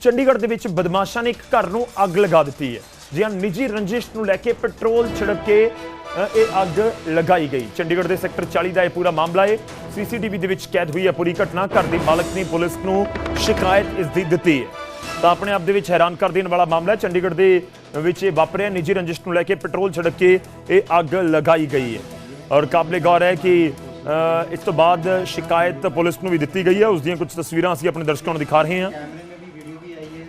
ਚੰਡੀਗੜ੍ਹ ਦੇ ਵਿੱਚ ਬਦਮਾਸ਼ਾਂ ਨੇ ਇੱਕ ਘਰ ਨੂੰ ਅੱਗ ਲਗਾ ਦਿੱਤੀ ਹੈ ਜੀ ਹਾਂ ਨਿੱਜੀ ਰੰਜਿਸ਼ ਨੂੰ ਲੈ ਕੇ ਪੈਟਰੋਲ ਛਿੜਕ ਕੇ ਇਹ ਅੱਗ ਲਗਾਈ ਗਈ। ਚੰਡੀਗੜ੍ਹ ਦੇ ਸੈਕਟਰ 40 ਦਾ ਇਹ ਪੂਰਾ ਮਾਮਲਾ ਹੈ। ਸੀਸੀਟੀਵੀ ਦੇ ਵਿੱਚ ਕੈਦ ਹੋਈ ਹੈ ਪੂਰੀ ਘਟਨਾ। ਘਰ ਦੇ ਮਾਲਕ ਨੇ ਪੁਲਿਸ ਨੂੰ ਸ਼ਿਕਾਇਤ ਇਸ ਦੀ ਦਿੱਤੀ ਹੈ। ਤਾਂ ਆਪਣੇ ਆਪ ਦੇ ਵਿੱਚ ਹੈਰਾਨ ਕਰ ਦੇਣ ਵਾਲਾ ਮਾਮਲਾ ਹੈ। ਚੰਡੀਗੜ੍ਹ ਦੇ ਵਿੱਚ ਇਹ ਵਾਪਰਿਆ। ਨਿੱਜੀ ਰੰਜਿਸ਼ ਨੂੰ ਲੈ ਕੇ ਪੈਟਰੋਲ ਛਿੜਕ ਕੇ ਇਹ ਅੱਗ ਲਗਾਈ ਗਈ ਹੈ। ਔਰ ਕਾਬਲੇ ਗੌਰ ਹੈ ਕਿ ਇਸ ਤੋਂ ਬਾਅਦ ਸ਼ਿਕਾਇਤ ਪੁਲਿਸ ਨੂੰ ਵੀ ਦਿੱਤੀ ਗਈ ਹੈ। ਉਸ ਦੀਆਂ ਕੁਝ ਤਸਵੀਰਾਂ ਅਸੀਂ ਆਪਣੇ ਦਰਸ਼ਕਾਂ ਨੂੰ ਦਿਖਾ ਰਹੇ ਹਾਂ।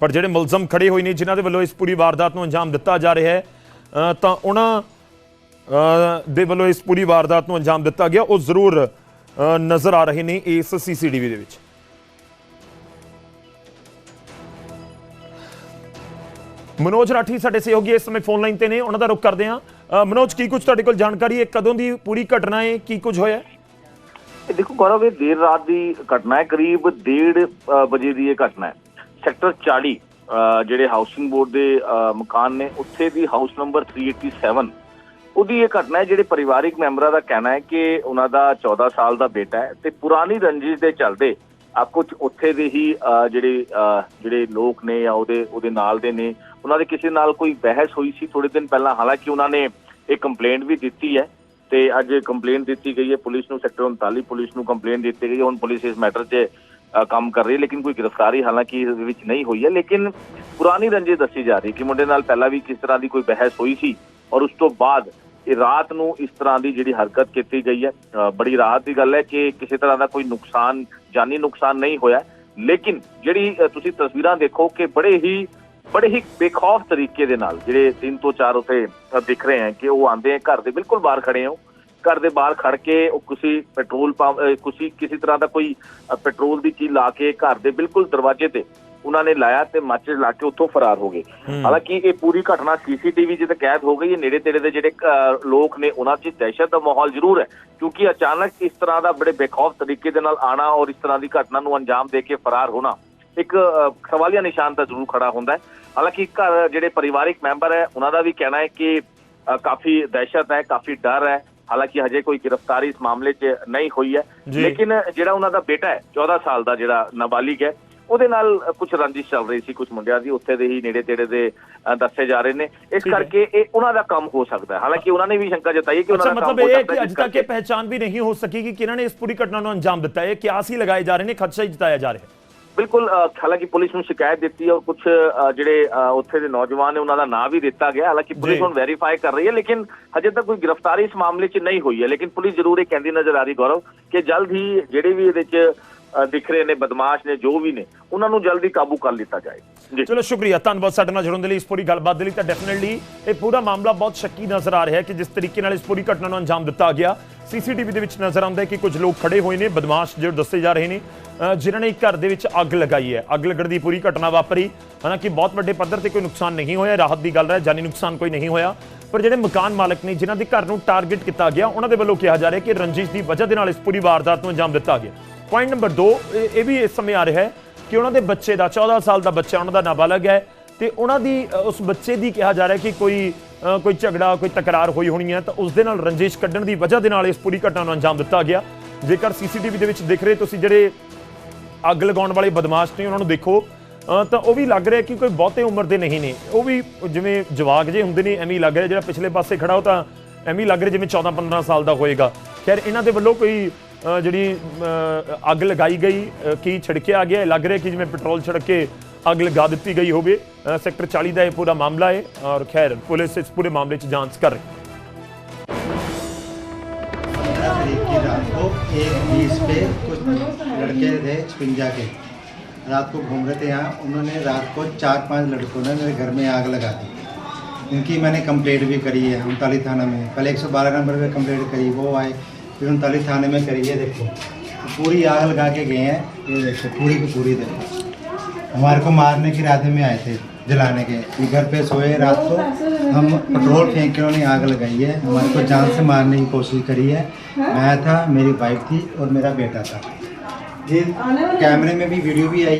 ਪਰ ਜਿਹੜੇ ਮੁਲਜ਼ਮ ਖੜੇ ਹੋਏ ਨੇ, ਜਿਨ੍ਹਾਂ ਦੇ ਵੱਲੋਂ ਇਸ ਪੂਰੀ ਵਾਰਦਾਤ ਨੂੰ ਅੰਜਾਮ ਦਿੱਤਾ ਜਾ ਰਿਹਾ ਹੈ ਤਾਂ ਉਹਨਾਂ ਦੇ ਵੱਲੋਂ ਇਸ ਪੂਰੀ ਵਾਰਦਾਤ ਨੂੰ ਅੰਜਾਮ ਦਿੱਤਾ ਗਿਆ। ਉਹ ਜ਼ਰੂਰ ਨਜ਼ਰ ਆ ਰਹੇ ਨੇ ਇਸ ਸੀਸੀਟੀਵੀ ਦੇ ਵਿੱਚ। ਮਨੋਜ ਰਾਠੀ ਸਾਡੇ ਸਹਿਯੋਗੀ ਇਸ ਸਮੇਂ ਫੋਨ ਲਾਈਨ ਤੇ ਨੇ। ਉਹਨਾਂ ਦਾ ਰੁਖ ਕਰਦੇ ਹਾਂ। ਮਨੋਜ, ਕੀ ਕੁਝ ਤੁਹਾਡੇ ਕੋਲ ਜਾਣਕਾਰੀ ਹੈ? ਕਦੋਂ ਦੀ ਪੂਰੀ ਘਟਨਾ ਹੈ? ਕੀ ਕੁਝ ਹੋਇਆ ਦੇਖੋ ਗੌਰਵ, ਇਹ ਦੇਰ ਰਾਤ ਦੀ ਘਟਨਾ ਹੈ। ਕਰੀਬ 1:30 ਵਜੇ ਦੀ ਇਹ ਘਟਨਾ ਹੈ। ਸੈਕਟਰ 40 ਜਿਹੜੇ ਹਾਊਸਿੰਗ ਬੋਰਡ ਦੇ ਮਕਾਨ ਨੇ, ਉੱਥੇ ਦੀ ਹਾਊਸ ਨੰਬਰ 387 ਉਹਦੀ ਇਹ ਘਟਨਾ ਹੈ, ਜਿਹੜੇ ਪਰਿਵਾਰਿਕ ਮੈਂਬਰਾਂ ਦਾ ਕਹਿਣਾ ਹੈ ਕਿ ਉਹਨਾਂ ਦਾ 14 ਸਾਲ ਦਾ ਬੇਟਾ ਹੈ ਤੇ ਪੁਰਾਣੀ ਰੰਜਿਸ਼ ਦੇ ਚੱਲਦੇ ਆ ਕੁਝ ਉੱਥੇ ਦੇ ਹੀ ਜਿਹੜੇ ਜਿਹੜੇ ਲੋਕ ਨੇ ਜਾਂ ਉਹਦੇ ਉਹਦੇ ਨਾਲ ਦੇ ਨੇ, ਉਹਨਾਂ ਦੇ ਕਿਸੇ ਨਾਲ ਕੋਈ ਬਹਿਸ ਹੋਈ ਸੀ ਥੋੜੇ ਦਿਨ ਪਹਿਲਾਂ? ਹਾਲਾਂਕਿ ਉਹਨਾਂ ਨੇ ਇਹ ਕੰਪਲੇਂਟ ਵੀ ਦਿੱਤੀ ਹੈ ਤੇ ਅੱਜ ਕੰਪਲੇਂਟ ਦਿੱਤੀ ਗਈ ਹੈ। ਪੁਲਿਸ ਨੂੰ ਸੈਕਟਰ 39 ਪੁਲਿਸ ਨੂੰ ਕੰਪਲੇਂਟ ਦਿੱਤੀ ਗਈ ਹੈ। ਹੁਣ ਪੁਲਿਸ ਇਸ ਮੈਟਰ 'ਚ ਕੰਮ ਕਰ ਰਹੀ ਹੈ, ਲੇਕਿਨ ਕੋਈ ਗ੍ਰਿਫਤਾਰੀ ਹਾਲਾਂਕਿ ਇਸ ਵਿੱਚ ਨਹੀਂ ਹੋਈ ਹੈ। ਲੇਕਿਨ ਪੁਰਾਣੀ ਰੰਜੇ ਦੱਸੀ ਜਾ ਰਹੀ ਕਿ ਮੁੰਡੇ ਨਾਲ ਪਹਿਲਾਂ ਵੀ ਕਿਸ ਤਰ੍ਹਾਂ ਦੀ ਕੋਈ ਬਹਿਸ ਹੋਈ ਸੀ ਔਰ ਉਸ ਤੋਂ ਬਾਅਦ ਇਹ ਰਾਤ ਨੂੰ ਇਸ ਤਰ੍ਹਾਂ ਦੀ ਜਿਹੜੀ ਹਰਕਤ ਕੀਤੀ ਗਈ ਹੈ ਬੜੀ ਰਾਹਤ ਦੀ ਗੱਲ ਹੈ ਕਿ ਕਿਸੇ ਤਰ੍ਹਾਂ ਦਾ ਕੋਈ ਨੁਕਸਾਨ, ਜਾਨੀ ਨੁਕਸਾਨ ਨਹੀਂ ਹੋਇਆ। ਲੇਕਿਨ ਜਿਹੜੀ ਤੁਸੀਂ ਤਸਵੀਰਾਂ ਦੇਖੋ ਕਿ ਬੜੇ ਹੀ ਬੜੇ ਹੀ ਬੇਖੌਫ ਤਰੀਕੇ ਦੇ ਨਾਲ ਜਿਹੜੇ ਤਿੰਨ ਤੋਂ ਚਾਰ ਉਥੇ ਦਿਖ ਰਹੇ ਹਨ ਕਿ ਉਹ ਆਂਦੇ ਹੈ, ਘਰ ਦੇ ਬਿਲਕੁਲ ਬਾਹਰ ਖੜੇ ਹੋ। ਘਰ ਦੇ ਬਾਹਰ ਖੜ ਕੇ ਉਹ ਕਿਸੇ ਪੈਟਰੋਲ ਪੰਪ ਕਿਸੇ ਕਿਸੇ ਤਰ੍ਹਾਂ ਦਾ ਕੋਈ ਪੈਟਰੋਲ ਦੀ ਚੀਜ਼ ਲਾ ਕੇ ਘਰ ਦੇ ਬਿਲਕੁਲ ਦਰਵਾਜ਼ੇ ਤੇ ਉਹਨਾਂ ਨੇ ਲਾਇਆ ਤੇ ਮਾਚਿਸ ਲਾ ਕੇ ਉੱਥੋਂ ਫਰਾਰ ਹੋ ਗਏ। ਹਾਲਾਂਕਿ ਇਹ ਪੂਰੀ ਘਟਨਾ ਸੀਸੀਟੀਵੀ 'ਚ ਕੈਦ ਹੋ ਗਈ ਹੈ ਨੇੜੇ ਤੇੜੇ ਦੇ ਜਿਹੜੇ ਲੋਕ ਨੇ ਉਹਨਾਂ 'ਚ ਦਹਿਸ਼ਤ ਦਾ ਮਾਹੌਲ ਜ਼ਰੂਰ ਹੈ ਕਿਉਂਕਿ ਅਚਾਨਕ ਇਸ ਤਰ੍ਹਾਂ ਦਾ ਬੜੇ ਬੇਖੌਫ ਤਰੀਕੇ ਦੇ ਨਾਲ ਆਣਾ ਔਰ ਇਸ ਤਰ੍ਹਾਂ ਦੀ ਘਟਨਾ ਨੂੰ ਅੰਜਾਮ ਦੇ ਕੇ ਫਰਾਰ ਹੋਣਾ ਇੱਕ ਸਵਾਲੀਆ ਨਿਸ਼ਾਨ ਤਾਂ ਜ਼ਰੂਰ ਖੜਾ ਹੁੰਦਾ ਹੈ। ਹਾਲਾਂਕਿ ਘਰ ਜਿਹੜੇ ਪਰਿਵਾਰਿਕ ਮੈਂਬਰ ਹੈ ਉਹਨਾਂ ਦਾ ਵੀ ਕਹਿਣਾ ਹੈ ਕਿ ਕਾਫੀ ਦਹਿਸ਼ਤ ਹੈ ਕਾਫੀ ਡਰ ਹੈ ਹਾਲਾਂਕਿ ਹਜੇ ਕੋਈ ਗ੍ਰਿਫਤਾਰੀ ਇਸ ਮਾਮਲੇ 'ਚ ਨਹੀਂ ਹੋਈ ਹੈ। ਲੇਕਿਨ ਜਿਹੜਾ ਉਹਨਾਂ ਦਾ ਬੇਟਾ ਹੈ 14 ਸਾਲ ਦਾ ਜਿਹੜਾ ਨਾਬਾਲਿਗ ਹੈ ਉਹਦੇ ਨਾਲ ਕੁਝ ਰੰਜਿਸ਼ ਚੱਲ ਰਹੀ ਸੀ ਕੁਝ ਮੁੰਡਿਆਂ ਦੀ ਉੱਥੇ ਦੇ ਹੀ ਨੇੜੇ ਤੇੜੇ ਦੇ ਦੱਸੇ ਜਾ ਰਹੇ ਨੇ ਇਸ। ਕਰਕੇ ਇਹ ਉਹਨਾਂ ਦਾ ਕੰਮ ਹੋ ਸਕਦਾ ਹੈ ਹਾਲਾਂਕਿ ਉਹਨਾਂ ਨੇ ਵੀ ਸ਼ੰਕਾ ਜਤਾਈ ਹੈ ਕਿ ਉਹਨਾਂ ਦਾ ਕੰਮ ਮਤਲਬ ਹੋ ਇਹ ਹੈ ਸਕਦਾ ਕਿ ਹੈ ਅੱਜ ਤੱਕ ਇਹ ਵੀ ਨਹੀਂ ਹੋ ਸਕੀ ਕਿ ਕਿਹਨਾਂ ਨੇ ਇਸ ਪੂਰੀ ਘਟਨਾ ਨੂੰ ਅੰਜਾਮ ਦਿੱਤਾ ਹੈ ਕਿਆਸ ਹੀ ਲਗਾਏ ਜਾ ਰਹੇ ਨੇ ਖਦਸ਼ਾ ਹੀ ਜਤਾਇਆ ਜਾ ਰਿਹਾ ਹੈ ਬਿਲਕੁਲ ਹਾਲਾਂਕਿ ਪੁਲਿਸ ਨੂੰ ਸ਼ਿਕਾਇਤ ਦਿੱਤੀ ਔਰ ਕੁਝ ਜਿਹੜੇ ਉੱਥੇ ਦੇ ਨੌਜਵਾਨ ਨੇ ਉਹਨਾਂ ਦਾ ਨਾਂ ਵੀ ਦਿੱਤਾ ਗਿਆ। ਹਾਲਾਂਕਿ ਪੁਲਿਸ। ਹੁਣ ਵੈਰੀਫਾਈ ਕਰ ਰਹੀ ਹੈ ਲੇਕਿਨ ਹਜੇ ਤੱਕ ਕੋਈ ਗ੍ਰਿਫਤਾਰੀ ਇਸ ਮਾਮਲੇ 'ਚ ਨਹੀਂ ਹੋਈ ਹੈ। ਲੇਕਿਨ ਪੁਲਿਸ ਜ਼ਰੂਰ ਇਹ ਕਹਿੰਦੀ ਨਜ਼ਰ ਆ ਰਹੀ ਗੌਰਵ ਕਿ ਜਲਦ ਹੀ ਜਿਹੜੇ ਵੀ ਇਹਦੇ 'ਚ ਦਿਖ ਰਹੇ ਨੇ ਬਦਮਾਸ਼ ਨੇ ਜੋ ਵੀ ਨੇ ਉਹਨਾਂ ਨੂੰ ਜਲਦੀ ਕਾਬੂ ਕਰ ਲਿੱਤਾ ਜਾਏ। ਜੀ। ਚਲੋ ਸ਼ੁਕਰੀਆ। ਧੰਨਵਾਦ ਸਾਡੇ ਨਾਲ ਜੁੜਨ ਦੇ ਲਈ ਇਸ ਪੂਰੀ ਗੱਲਬਾਤ ਦੇ ਲਈ। ਤਾਂ ਡੈਫੀਨਿਟਲੀ ਇਹ ਪੂਰਾ ਮਾਮਲਾ ਬਹੁਤ ਸ਼ੱਕੀ ਨਜ਼ਰ ਆ ਰਿਹਾ ਹੈ ਕਿ ਜਿਸ ਤਰੀਕੇ ਨਾਲ ਇਸ ਪੂਰੀ ਘਟਨਾ ਨੂੰ ਅੰਜਾਮ ਦਿੱਤਾ ਗਿਆ। ਸੀਸੀਟੀਵੀ ਦੇ ਵਿੱਚ ਨਜ਼ਰ ਆਉਂਦਾ ਹੈ ਕਿ ਕੁਝ ਲੋਕ ਖੜੇ ਹੋਏ ਨੇ, ਬਦਮਾਸ਼ ਜਿਹੜੇ ਦੱਸੇ ਜਾ ਰਹੇ ਨੇ ਜਿਨ੍ਹਾਂ ਨੇ ਇੱਕ ਘਰ ਦੇ ਵਿੱਚ ਅੱਗ ਲਗਾਈ ਹੈ। ਅੱਗ ਲੱਗਣ ਦੀ ਪੂਰੀ ਘਟਨਾ ਵਾਪਰੀ। ਹਾਲਾਂਕਿ ਬਹੁਤ ਵੱਡੇ ਪੱਧਰ ਤੇ ਕੋਈ ਨੁਕਸਾਨ ਨਹੀਂ ਹੋਇਆ, ਰਾਹਤ ਦੀ ਗੱਲ ਹੈ, ਜਾਨੀ ਨੁਕਸਾਨ ਕੋਈ ਨਹੀਂ ਹੋਇਆ। ਪਰ ਜਿਹੜੇ ਮਕਾਨ ਮਾਲਕ ਨੇ, ਜਿਨ੍ਹਾਂ ਦੇ ਘਰ ਨੂੰ ਟਾਰਗੇਟ ਕੀਤਾ ਗਿਆ, ਉਹਨਾਂ ਦੇ ਵੱਲੋਂ ਕਿਹਾ ਜਾ ਰਿਹਾ ਕਿ ਰੰਜਿਸ਼ ਦੀ ਵਜ੍ਹਾ ਦੇ ਨਾਲ ਇਸ ਪੂਰੀ ਵਾਰਦਾਤ ਨੂੰ ਅੰਜਾਮ ਦਿੱਤਾ ਗਿਆ। ਪੁਆਇੰਟ ਨੰਬਰ 2 ਇਹ ਵੀ ਇਸ ਸਮੇਂ ਆ ਰਿਹਾ ਹੈ ਕਿ ਉਹਨਾਂ ਦੇ ਬੱਚੇ ਦਾ 14 ਸਾਲ ਦਾ ਬੱਚਾ, ਉਹਨਾਂ ਦਾ ਨਾਬਾਲਗ ਹੈ ਤੇ ਉਹਨਾਂ ਦੀ ਉਸ ਬੱਚੇ ਦੀ ਕਿਹਾ ਜਾ ਰਿਹਾ ਕਿ ਕੋਈ ਕੋਈ ਝਗੜਾ ਕੋਈ ਤਕਰਾਰ ਹੋਈ ਹੋਣੀ ਹੈ ਤਾਂ ਉਸ ਦੇ ਨਾਲ ਰੰਜਿਸ਼ ਕੱਢਣ ਦੀ ਵਜ੍ਹਾ ਦੇ ਨਾਲ ਇਸ ਪੂਰੀ ਘਟਨਾ ਨੂੰ ਅੰਜਾਮ ਦਿੱਤਾ ਗਿਆ। ਜੇਕਰ ਸੀਸੀਟੀਵੀ ਦੇ ਵਿੱਚ ਦਿਖ ਰਹੇ ਤੁਸੀਂ ਜਿਹੜੇ ਅੱਗ ਲਗਾਉਣ ਵਾਲੇ ਬਦਮਾਸ਼ ਨੇ ਉਹਨਾਂ ਨੂੰ ਦੇਖੋ। ਤਾਂ ਉਹ ਵੀ ਲੱਗ ਰਿਹਾ ਕਿ ਕੋਈ ਬਹੁਤੇ ਉਮਰ ਦੇ ਨਹੀਂ ਨੇ। ਉਹ ਵੀ ਜਿਵੇਂ ਜਵਾਕ ਜੇ ਹੁੰਦੇ ਨੇ ਐਵੇਂ ਲੱਗ ਰਿਹਾ। ਜਿਹੜਾ ਪਿਛਲੇ ਪਾਸੇ ਖੜਾ ਉਹ ਤਾਂ ਐਵੇਂ ਲੱਗ ਰਿਹਾ ਜਿਵੇਂ 14 15 ਸਾਲ ਦਾ ਹੋਏਗਾ। ਖੈਰ ਇਹਨਾਂ ਦੇ ਵੱਲੋਂ ਕੋਈ ਜਿਹੜੀ ਅੱਗ ਲਗਾਈ ਗਈ ਅ, ਕੀ ਛਿੜਕਿਆ ਗਿਆ ਲੱਗ ਰਿਹਾ ਕਿ ਜਿਵੇਂ ਪੈਟਰੋਲ ਛਿੜਕ ਕੇ ਅੱਗ ਲਗਾ ਦਿੱਤੀ ਗਈ ਹੋਵੇ ਅ, ਸੈਕਟਰ 40 ਦਾ ਇਹ ਪੂਰਾ ਮਾਮਲਾ ਹੈ ਔਰ ਖੈਰ ਪੁਲਿਸ ਇਸ ਪੂਰੇ ਮਾਮਲੇ 'ਚ ਜਾਂਚ ਕਰ ਰਹੀ ਹੈ पंद्रह तारीख की रात को एक बीस पे कुछ लड़के थे छपिंजा के रात को घूम रहे थे यहाँ उन्होंने रात को चार पांच लड़कों ने मेरे घर में आग लगा दी इनकी मैंने कंप्लेंट भी करी है उनतालीस थाना में पहले एक सौ बारह नंबर पे कंप्लेंट करी वो आए फिर उनतालीस थाने में करी है देखो पूरी आग लगा के गए हैं ये देखो पूरी की पूरी देखो हमारे को मारने के इरादे में आए थे जलाने के। घर पे सोए रात को हम पेट्रोल फेंक के उन्होंने आग लगाई है। हमारे को जान से मारने की कोशिश करी है। मैं था मेरी वाइफ थी और मेरा बेटा था। कैमरे में भी वीडियो भी आई।